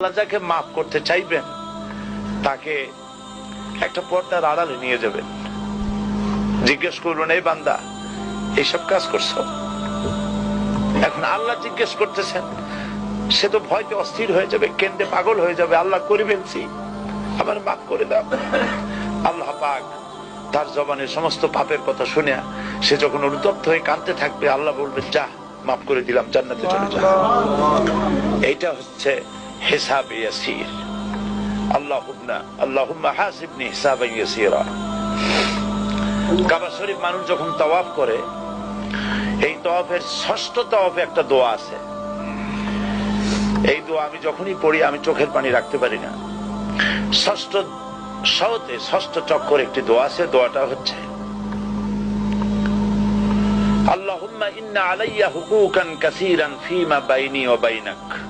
আল্লাহ যাকে মাফ করতে চাইবেন তাকে একটা পর্দার আড়ালে নিয়ে যাবেন। জিজ্ঞেস করবেন এই বান্দা এইসব কাজ করছ? এখন আল্লাহ জিজ্ঞেস করতেছেন সে তো ভয়তে অস্থির হয়ে যাবে কেন্দ্রে পাগল হয়ে যাবে। আল্লাহ করে ফেলছি আবার মাফ করে দাও। আল্লাহ পাক তার জবানের সমস্ত পাপের কথা শুনে সে যখন অনুতপ্ত হয়ে কাঁদতে থাকবে আল্লাহ বলবেন যা মাফ করে দিলাম জান্নাতে চলে যা। এইটা হচ্ছে হিসাব ইয়াসির। আল্লাহুম্মা হাসিবনি ইয়াসিরা। কাবা শরীফ মানুষ যখন করে, এই তাওয়াফের ষষ্ঠ তাওয়াফে একটা দোয়া আছে। এই দোয়া আমি যখনই পড়ি, আমি চোখের পানি রাখতে পারি না। ষষ্ঠ সহতে ষষ্ঠ চক্কর একটি দোয়া আছে, দোয়াটা হচ্ছে, আল্লাহুম্মা ইন্না আলাইয়া হুকুকান কাসীরান ফীমা বাইনি ওয়া বাইনাক।